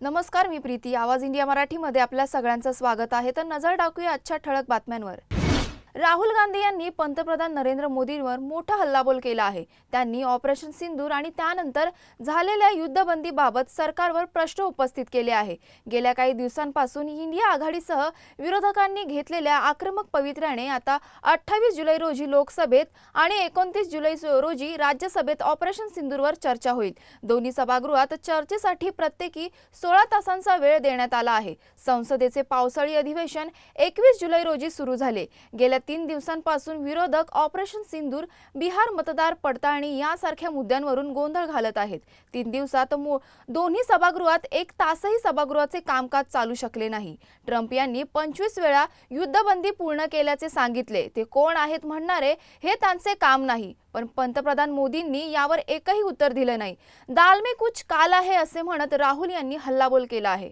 नमस्कार मी प्रीती. आवाज इंडिया मराठीमध्ये आपल्या सगळ्यांचं स्वागत आहे. तर नजर टाकूया आजच्या ठळक बातम्यांवर. राहुल गांधी यांनी पंतप्रधान नरेंद्र मोदींवर मोठा हल्लाबोल केला आहे. त्यांनी ऑपरेशन सिंदूर आणि त्यानंतर झालेल्या युद्धबंदीबाबत सरकारवर प्रश्न उपस्थित केले आहे. गेल्या काही दिवसांपासून इंडिया आघाडीसह विरोधकांनी घेतलेल्या आक्रमक पवित्र्याने आता अठ्ठावीस जुलै रोजी लोकसभेत आणि एकोणतीस जुलै रोजी राज्यसभेत ऑपरेशन सिंदूरवर चर्चा होईल. दोन्ही सभागृहात चर्चेसाठी प्रत्येकी सोळा तासांचा वेळ देण्यात आला आहे. संसदेचे पावसाळी अधिवेशन एकवीस जुलै रोजी सुरू झाले. गेल्या तीन दिवसांपासून विरोधक ऑपरेशन सिंदूर बिहार मतदार पडताळणी यासारख्या मुद्द्यांवरून गोंधळ घालत आहेत. तीन दिवसात दोन्ही सभागृहात एक तासही सभागृहाचे कामकाज चालू शकले नाही. ट्रम्प यांनी पंचवीस वेळा युद्धबंदी पूर्ण केल्याचे सांगितले. ते कोण आहेत म्हणणारे हे त्यांचे काम नाही. पण पंतप्रधान मोदींनी यावर एकही उत्तर दिलं नाही. दाल में कुछ काला आहे असे म्हणत राहुल यांनी हल्लाबोल केला आहे.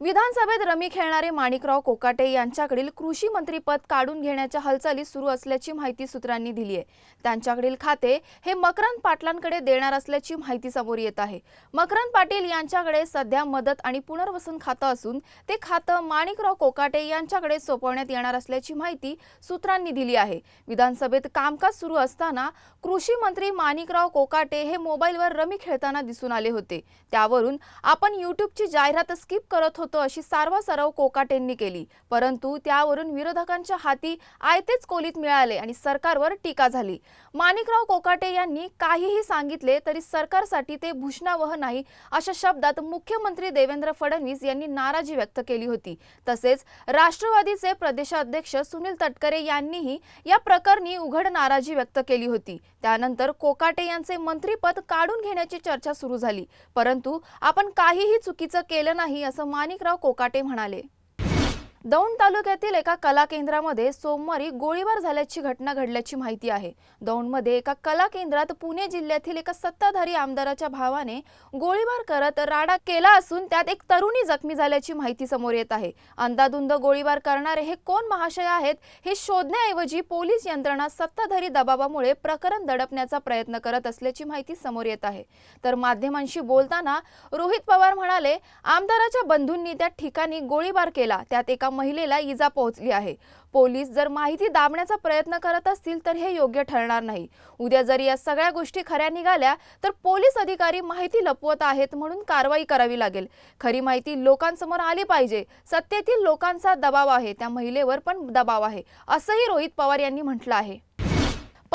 विधानसभेत रमी खेळणारे माणिकराव कोकाटे यांच्याकडील कृषी मंत्रीपद काढून घेण्याच्या हालचाली सुरू असल्याची माहिती सूत्रांनी दिली आहे. त्यांच्याकडील खाते हे मकरंद पाटलांकडे देणार असल्याची माहिती समोर येत आहे. मकरंद पाटील यांच्याकडे सध्या मदत आणि पुनर्वसन खातं असून ते खातं माणिकराव कोकाटे यांच्याकडे सोपवण्यात येणार असल्याची माहिती सूत्रांनी दिली आहे. विधानसभेत कामकाज सुरू असताना कृषी मंत्री माणिकराव कोकाटे हे मोबाईलवर रमी खेळताना दिसून आले होते. त्यावरून आपण युट्यूबची जाहिरात स्किप करत होतो. अशी सराव कोकाटेंनी केली. परंतु त्यावरून विरोधकांच्या हाती आयतेच कोलीत मिळाले आणि सरकारवर टीका झाली. माणिकराव कोकाटे यांनी काहीही सांगितले तरी सरकारसाठी ते भूषणावह नाही अशा शब्दात मुख्यमंत्री देवेंद्र फडणवीस यांनी नाराजी व्यक्त केली होती. तसेच राष्ट्रवादीचे प्रदेशाध्यक्ष सुनील तटकरे यांनीही या प्रकरणी उघड नाराजी व्यक्त केली होती. त्यानंतर कोकाटे यांचे मंत्रीपद काढून घेण्याची चर्चा सुरू झाली. परंतु आपण काहीही चुकीचं केलं नाही असं माणिकराव कोकाटे म्हणाले. दौंड तालुक्यातील एका कला केंद्रामध्ये सोमवारी गोळीबार झाल्याची घटना घडल्याची माहिती आहे. दौंडमध्ये एका कला केंद्रात पुणे जिल्ह्यातील एका सत्ताधारी आमदाराच्या भावाने गोळीबार करत राडा केला असून त्यात एक तरुणी जखमी झाल्याची माहिती समोर येत आहे. अंदाधुंद गोळीबार करणारे हे कोण महाशय आहेत हे शोधण्याऐवजी पोलीस यंत्रणा सत्ताधारी दबावामुळे प्रकरण दडपण्याचा प्रयत्न करत असल्याची माहिती समोर येत आहे. तर माध्यमांशी बोलताना रोहित पवार म्हणाले आमदाराच्या बंधूंनी त्या ठिकाणी गोळीबार केला. त्यात एका महिलेला इजा पोहोचली आहे. पोलीस जर माहिती दाबण्याचा प्रयत्न करत असतील तर हे योग्य ठरणार नाही. उद्या जर या सगळ्या गोष्टी खऱ्या निघाल्या तर पोलीस अधिकारी माहिती लपवत आहेत म्हणून कारवाई करावी लागेल. खरी माहिती लोकांसमोर आली पाहिजे. सत्तेतील लोकांचा दबाव आहे. त्या महिलेवर पण दबाव आहे. असंही रोहित पवार यांनी म्हटलं आहे.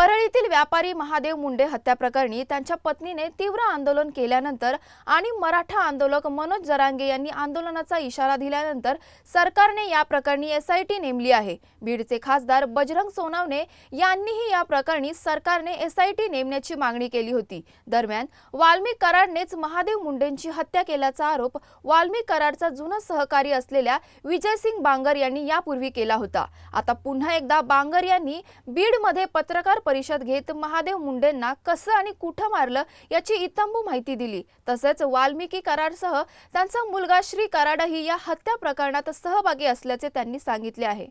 परळीतील व्यापारी महादेव मुंडे हत्या प्रकरणी त्यांच्या पत्नीने तीव्र आंदोलन केल्यानंतर आणि मराठा आंदोलक मनोज जरांगे यांनी आंदोलनाचा इशारा दिल्यानंतर सरकारने या प्रकरणी एसआयटी नेमली आहे. बीडचे खासदार बजरंग सोनावणे यांनीही या प्रकरणी सरकारने एसआयटी नेमण्याची मागणी केली होती. दरम्यान वाल्मिक कराडनेच महादेव मुंडेंची हत्या केल्याचा आरोप वाल्मिक कराडचा जुना सहकारी असलेल्या विजयसिंग बांगर यांनी यापूर्वी केला होता. आता पुन्हा एकदा बांगर यांनी बीडमध्ये पत्रकार परिषद घेत महादेव मुंडेंना कसं आणि कुठं मारलं याची इतंबू माहिती दिली. तसेच वाल्मिकी करारसह त्यांचा मुलगा श्री कराडही या हत्या प्रकरणात सहभागी असल्याचे त्यांनी सांगितले आहे.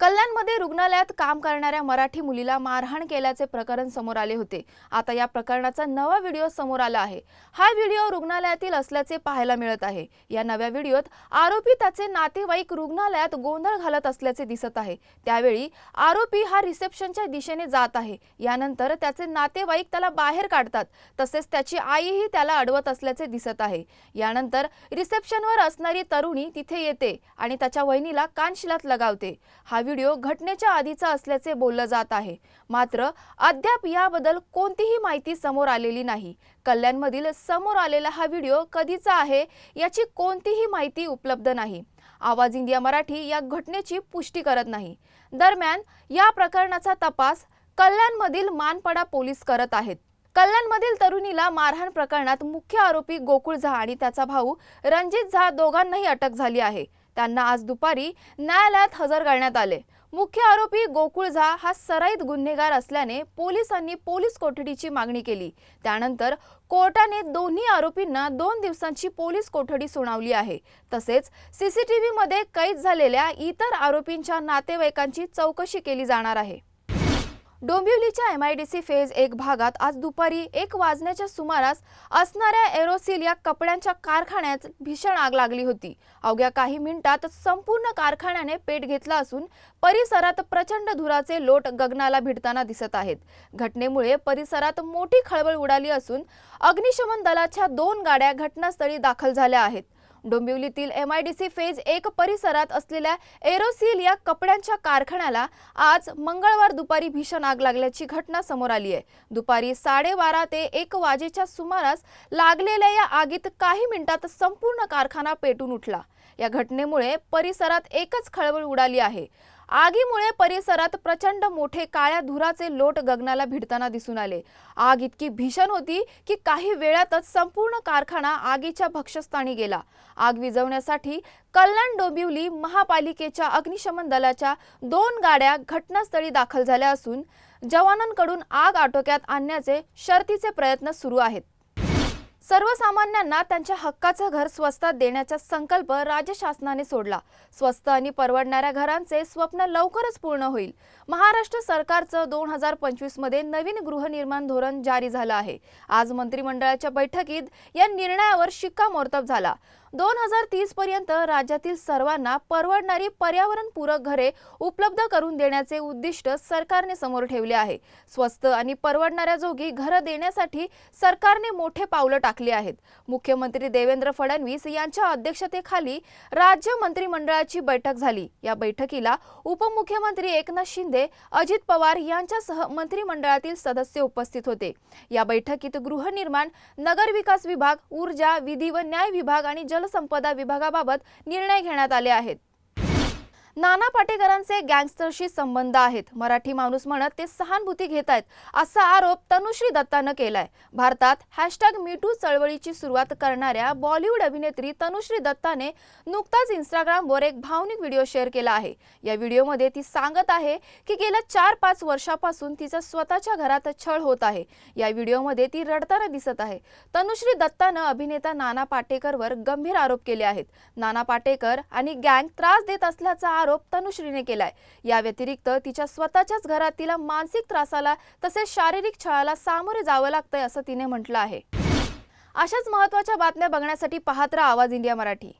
कल्याणमध्ये रुग्णालयात काम करणाऱ्या मराठी मुलीला मारहाण केल्याचे प्रकरण समोर आले होते. आता या प्रकरणाचा नवा व्हिडिओ समोर आला आहे. हा व्हिडिओ रुग्णालयातील असल्याचे पाहायला मिळत आहे. या नव्या व्हिडिओत आरोपी त्याचे नातेवाईक रुग्णालयात गोंधळ घालत असल्याचे दिसत आहे. त्यावेळी आरोपी हा रिसेप्शनच्या दिशेने जात आहे. यानंतर त्याचे नातेवाईक त्याला बाहेर काढतात. तसेच त्याची आईही त्याला अडवत असल्याचे दिसत आहे. यानंतर रिसेप्शनवर असणारी तरुणी तिथे येते आणि त्याच्या वहिनीला कानशिलात लगावते. हा व्हिडिओ घटनेच्या आधीचा असल्याचे बोललं जात आहे. मात्र अद्याप याबद्दल कोणतीही माहिती समोर आलेली नाही. कल्याणमधील समोर आलेला हा व्हिडिओ कधीचा आहे याची कोणतीही माहिती उपलब्ध नाही. आवाज इंडिया मराठी या घटनेची पुष्टी करत नाही. दरम्यान या प्रकरणाचा तपास कल्याणमधील मानपडा पोलीस करत आहेत. कल्याणमधील तरुणीला मारहाण प्रकरणात मुख्य आरोपी गोकुळ झा आणि त्याचा भाऊ रणजित झा दोघांनाही अटक झाली आहे. त्यांना आज दुपारी न्यायालयात हजर करण्यात आले. मुख्य आरोपी गोकुळ झा हा सराईत गुन्हेगार असल्याने पोलिसांनी पोलीस कोठडीची मागणी केली. त्यानंतर कोर्टाने दोन्ही आरोपींना दोन दिवसांची पोलीस कोठडी सुनावली आहे. तसेच सीसीटीव्हीमध्ये कैद झालेल्या इतर आरोपींच्या नातेवाईकांची चौकशी केली जाणार आहे. डोंबिवलीच्या M I D C phase एक भागात आज दुपारी एक वाजण्याच्या सुमारास असणाऱ्या एरोसिल या कपड्यांच्या कारखान्यात भीषण आग लागली होती. अवघ्या काही मिनिटात संपूर्ण कारखान्याने पेट घेतला असून परिसरात प्रचंड धुराचे लोट गगनाला भिडताना दिसत आहेत. घटनेमुळे परिसरात मोठी खळबळ उडाली असून अग्निशमन दलाच्या दोन गाड्या घटनास्थळी दाखल झाल्या आहेत. डोंबिवलीतील M I D C phase एक परिसरात असलेल्या एरोसील या कपड्यांच्या कारखान्याला आज मंगळवार दुपारी भीषण आग लागल्याची घटना समोर आली आहे. दुपारी साडेबारा ते एक वाजेच्या सुमारास लागलेल्या या आगीत काही मिनिटात संपूर्ण कारखाना पेटून उठला. या घटनेमुळे परिसरात एकच खळबळ उडाली आहे. आगीमुळे परिसरात प्रचंड मोठे काळ्या धुराचे लोट गगनाला भिडताना दिसून आले. आग इतकी भीषण होती की काही वेळातच संपूर्ण कारखाना आगीच्या भक्षस्थानी गेला. आग विझवण्यासाठी कल्याण डोंबिवली महापालिकेच्या अग्निशमन दलाच्या दोन गाड्या घटनास्थळी दाखल झाल्या असून जवानांकडून आग आटोक्यात आणण्याचे शर्तीचे प्रयत्न सुरू आहेत. सर्वसामान्यांना त्यांच्या हक्काचं घर स्वस्तात देण्याचा संकल्प राज्य शासनाने सोडला. स्वस्त आणि परवडणाऱ्या घरांचे स्वप्न लवकरच पूर्ण होईल. महाराष्ट्र सरकारचं दोन हजार पंचवीसमध्ये नवीन गृहनिर्माण धोरण जारी झालं आहे. आज मंत्रिमंडळाच्या बैठकीत या निर्णयावर शिक्कामोर्तब झाला. दोन हजार तीस पर्यंत राज्यातील सर्वांना परवडणारी पर्यावरणपूरक घरे उपलब्ध करून देण्याचे उद्दिष्ट सरकारने समोर ठेवले आहे. स्वस्त आणि परवडणाऱ्या जोगी घरं देण्यासाठी सरकारने मोठे पावलं टाकली आहेत. मुख्यमंत्री देवेंद्र फडणवीस यांच्या अध्यक्षतेखाली राज्य मंत्रिमंडळाची बैठक झाली. या बैठकीला उपमुख्यमंत्री एकनाथ शिंदे अजित पवार यांच्यासह मंत्रिमंडळातील सदस्य उपस्थित होते. या बैठकीत गृहनिर्माण नगरविकास विभाग ऊर्जा विधी व न्याय विभाग आणि जलसंपदा विभागाबाबत निर्णय घेण्यात आले आहेत. नाना पाटेकरांचे गँगस्टरशी संबंध आहेत. मराठी माणूस म्हणत ते सहानुभूती घेत आहेत असा आरोप तनुश्री दत्तानं केलाय. भारतात हॅशटॅग मीटू चळवळीची सुरुवात करणाऱ्या बॉलिवूड अभिनेत्री तनुश्री दत्ताने नुकताच इंस्टाग्रामवर एक भावनिक व्हिडिओ शेअर केला आहे. या व्हिडिओमध्ये ती सांगत आहे की गेल्या चार पाच वर्षापासून तिचा स्वतःच्या घरात छळ होत आहे. या व्हिडिओमध्ये ती रडताना दिसत आहे. तनुश्री दत्तानं अभिनेता नाना पाटेकरवर गंभीर आरोप केले आहेत. नाना पाटेकर आणि गँग त्रास देत असल्याचा आरोप आरोप तनुश्रीने केलाय. या व्यतिरिक्त तिच्या स्वतःच्याच घरात तिला मानसिक त्रासाला तसेच शारीरिक छळाला सामोरे जावं लागतंय असं तिने म्हटलं आहे. अशाच महत्त्वाच्या बातम्या बघण्यासाठी पाहत राहा आवाज इंडिया मराठी.